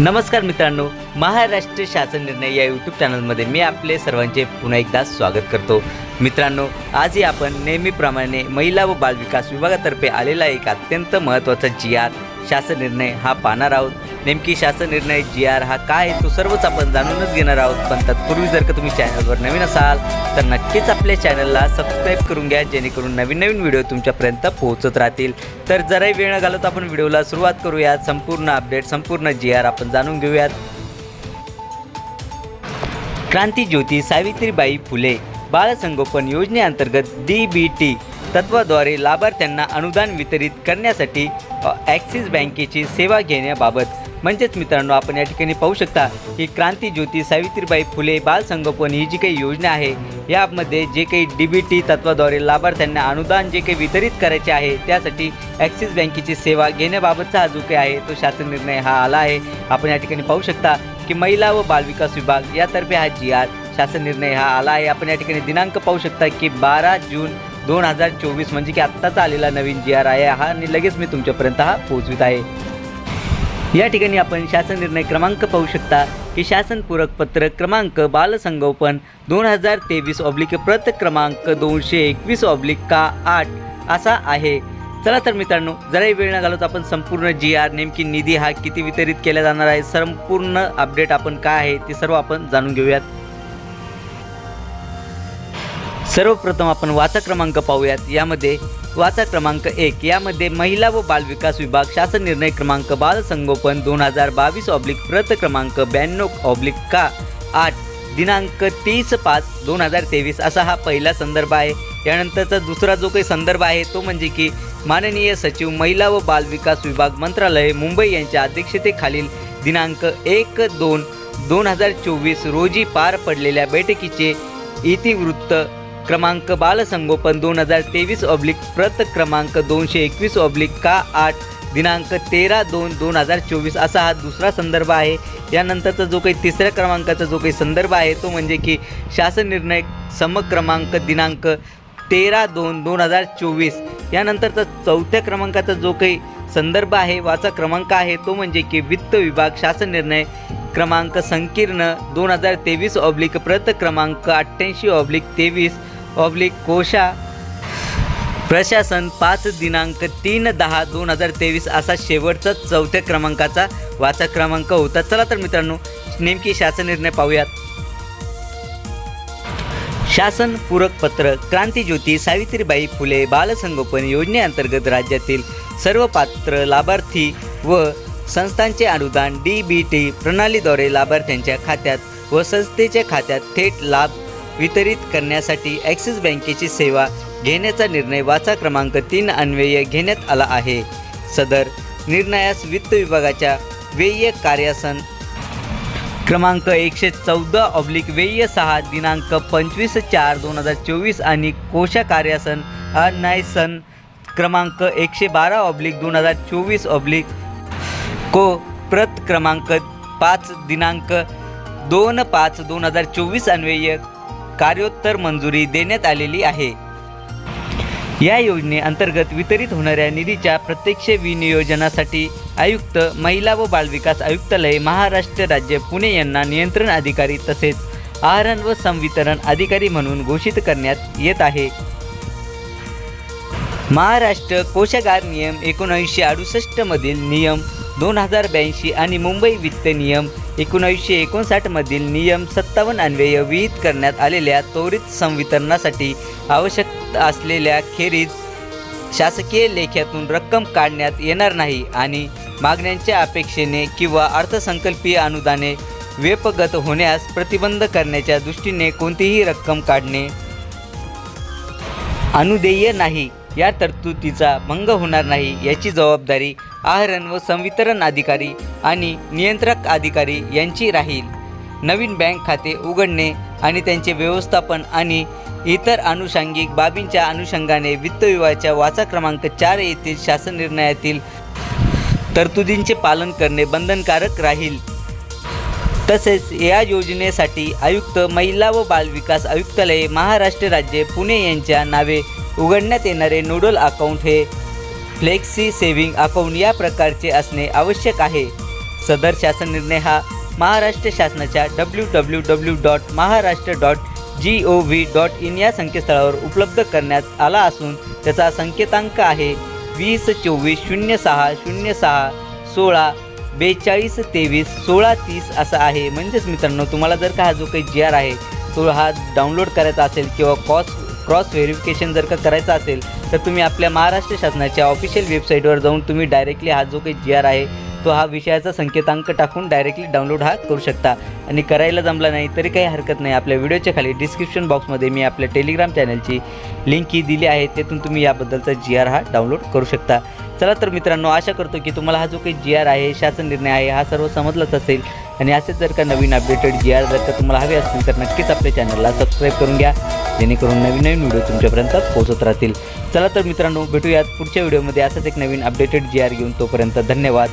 नमस्कार मित्रांनो महाराष्ट्र शासन निर्णय या यूट्यूब चॅनलमध्ये मी आपले सर्वांचे पुन्हा एकदा स्वागत करतो. मित्रांनो आजही आपण नेहमीप्रमाणे महिला व बालविकास विभागातर्फे आलेला एक अत्यंत महत्त्वाचा जी आर शासन निर्णय हा पाहणार आहोत. नेमकी शासन निर्णय जी आर हा काय आहे तो सर्वच आपण जाणूनच घेणार आहोत. पण तत्पूर्वी जर का तुम्ही चॅनलवर नवीन असाल तर नक्कीच आपल्या चॅनलला सबस्क्राईब करून घ्या जेणेकरून नवीन नवीन व्हिडिओ तुमच्यापर्यंत पोहोचत राहतील. तर जराही वेळ न घालवता आपण व्हिडिओला सुरुवात करूयात. संपूर्ण अपडेट संपूर्ण जी आर आपण जाणून घेऊयात. क्रांती ज्योती सावित्रीबाई फुले बालसंगोपन योजनेअंतर्गत डी बी टी तत्वाद्वारे लाभार्थ्यांना अनुदान वितरित करण्यासाठी ॲक्सिस बँकेची सेवा घेण्याबाबत म्हणजेच मित्रांनो आपण या ठिकाणी पाहू शकता की क्रांती ज्योती सावित्रीबाई फुले बालसंगोपन ही जी काही योजना आहे यामध्ये जे काही डी बी टी तत्वाद्वारे लाभार्थ्यांना अनुदान जे काही वितरित करायचे आहे त्यासाठी ॲक्सिस बँकेची सेवा घेण्याबाबतचा हा जो काही आहे तो शासन निर्णय हा आला आहे. आपण या ठिकाणी पाहू शकता की महिला व बालविकास विभाग यातर्फे हा जी आर शासन निर्णय हा आला आहे. आपण या ठिकाणी दिनांक पाहू शकता की बारा जून दोन हजार चोवीस म्हणजे की आत्ताचा आलेला नवीन जी आर आहे हा आणि लगेच मी तुमच्यापर्यंत हा पोहोचवित आहे. या ठिकाणी आपण शासन निर्णय क्रमांक पाहू शकता की शासन पूरक पत्र क्रमांक बालसंगोपन दोन हजार तेवीस ऑब्लिक प्रत क्रमांक दोनशे एकवीस ऑब्लिक का आठ असा आहे. चला तर मित्रांनो जराही वेळ न घालवत आपण संपूर्ण जी आर नेमकी निधी हा किती वितरित केला जाणार आहे संपूर्ण अपडेट आपण काय आहे ते सर्व आपण जाणून घेऊयात. सर्वप्रथम आपण वाचा क्रमांक पाहूयात. यामध्ये वाचा क्रमांक एक. यामध्ये महिला व बालविकास विभाग शासन निर्णय क्रमांक बालसंगोपन दोन हजार बावीस ऑब्लिक प्रत क्रमांक ब्याण्णव ऑब्लिक का? आठ दिनांक तीस पाच दोन हजार तेवीस. असा हा पहिला संदर्भ आहे. यानंतरचा दुसरा जो काही संदर्भ आहे तो म्हणजे की माननीय सचिव महिला व बालविकास विभाग मंत्रालय मुंबई यांच्या अध्यक्षतेखालील दिनांक एक दोन दोन हजार चोवीस रोजी पार पडलेल्या बैठकीचे इतिवृत्त क्रमांक बालसंगोपन दोन हजार तेवीस ऑब्लिक प्रत क्रमांक दोनशे एकवीस ऑब्लिक का आठ दिनांक तेरा दोन दोन हजार चोवीस असा हा दुसरा संदर्भ आहे. यानंतरचा जो काही तिसऱ्या क्रमांकाचा जो काही संदर्भ आहे तो म्हणजे की शासन निर्णय समक्रमांक दिनांक तेरा दोन दोन हजार चोवीस. यानंतरचा चौथ्या क्रमांकाचा जो काही संदर्भ आहे वाचा क्रमांक आहे तो म्हणजे की वित्त विभाग शासन निर्णय क्रमांक संकीर्ण दोन हजार तेवीस ऑब्लिक प्रत क्रमांक अठ्ठ्याऐंशी ऑब्लिक तेवीस. ऑब्लिक कोशा प्रशासन पाच दिनांक तीन दहा दोन हजार तेवीस असा शेवटचा चौथ्या क्रमांकाचा वाचा क्रमांक होता. चला तर मित्रांनो नेमकी शासन निर्णय पाहूयात. शासन पूरक पत्र क्रांतीज्योती सावित्रीबाई फुले बालसंगोपन योजनेअंतर्गत राज्यातील सर्व पात्र लाभार्थी व संस्थांचे अनुदान डी बी टी प्रणालीद्वारे लाभार्थ्यांच्या खात्यात व संस्थेच्या खात्यात थेट लाभ वितरित करण्यासाठी ॲक्सिस बँकेची सेवा घेण्याचा निर्णय वाचा क्रमांक तीन अन्वय घेण्यात आला आहे. सदर निर्णयास वित्त विभागाच्या व्यय कार्यासन क्रमांक एकशे चौदा ऑब्लिक व्यय सहा दिनांक पंचवीस चार दोन हजार चोवीस आणि कोशा कार्यासन अनायसन क्रमांक एकशे बारा ऑब्लिक दोन हजार चोवीस ऑब्लिक को प्रत क्रमांक पाच दिनांक दोन पाच दोन हजार चोवीस अन्वय कार्योत्तर मंजुरी देण्यात आलेली आहे. या योजनेअंतर्गत वितरित होणाऱ्या निधीच्या प्रत्यक्ष विनियोजनासाठी आयुक्त महिला व बालविकास आयुक्तालय महाराष्ट्र राज्य पुणे यांना नियंत्रण अधिकारी तसेच आहरण व संवितरण अधिकारी म्हणून घोषित करण्यात येत आहे. महाराष्ट्र कोशागार नियम एकोणीसशे अडुसष्टमधील नियम दोन हजार ब्याऐंशी आणि मुंबई वित्त नियम एकोणावीसशे एकोणसाठमधील नियम सत्तावन्न अन्वय विहित करण्यात आलेल्या त्वरित संवितरणासाठी आवश्यक असलेल्या खेरीज शासकीय लेख्यातून रक्कम काढण्यात येणार नाही आणि मागण्यांच्या अपेक्षेने किंवा अर्थसंकल्पीय अनुदाने व्यपगत होण्यास प्रतिबंध करण्याच्या दृष्टीने कोणतीही रक्कम काढणे अनुदेय नाही. या तरतुदीचा भंग होणार नाही याची जबाबदारी आहरण व संवितरण अधिकारी आणि नियंत्रक अधिकारी यांची राहील. नवीन बँक खाते उघडणे आणि त्यांचे व्यवस्थापन आणि इतर आनुषंगिक बाबींच्या अनुषंगाने वित्त विभागाच्या वाचा क्रमांक चार येथील शासन निर्णयातील तरतुदींचे पालन करणे बंधनकारक राहील. तसेच या योजनेसाठी आयुक्त महिला व बालविकास आयुक्तालय महाराष्ट्र राज्य पुणे यांच्या नावे उघडण्यात येणारे नोडल अकाउंट हे फ्लेक्सी सेव्हिंग अकाउंट या प्रकारचे असणे आवश्यक आहे. सदर शासन निर्णय हा महाराष्ट्र शासनाच्या W W W dot Maharashtra dot G O V dot in या संकेतस्थळावर उपलब्ध करण्यात आला असून त्याचा संकेतांक आहे वीस चोवीस शून्य सहा शून्य सहा सोळा बेचाळीस तेवीस सोळा तीस असा आहे. म्हणजेच मित्रांनो तुम्हाला जर का हा जो काही जी आर आहे तो हा डाउनलोड करायचा असेल किंवा क्रॉस क्रॉस व्हेरिफिकेशन जर का करायचं असेल तर तुम्ही आपल्या महाराष्ट्र शासनाच्या ऑफिशियल वेबसाईटवर जाऊन तुम्ही डायरेक्टली हा जो काही जी आर आहे तो हा विषयाचा संकेतांक टाकून डायरेक्टली डाउनलोड हा करू शकता. आणि करायला जमला नाही तरी काही हरकत नाही. आपल्या व्हिडिओच्या खाली डिस्क्रिप्शन बॉक्समध्ये मी आपल्या टेलिग्राम चॅनलची लिंक ही दिली आहे तेथून तुम्ही याबद्दलचा जी आर हा डाउनलोड करू शकता. चला तर मित्रांनो आशा करतो की तुम्हाला हा जो काही जी आर आहे शासन निर्णय आहे हा सर्व समजलाच असेल. आणि असेच जर का नवीन अपडेटेड जी आर जर का तुम्हाला हवे असतील तर नक्कीच आपल्या चॅनलला सबस्क्राईब करून घ्या. जेणेकरून नवीन नवीन व्हिडिओ तुमच्यापर्यंत पोहोचत राहतील. चला तर मित्रांनो भेटूयात पुढच्या व्हिडिओमध्ये. असंच एक नवीन अपडेटेड जी आर घेऊन तोपर्यंत धन्यवाद.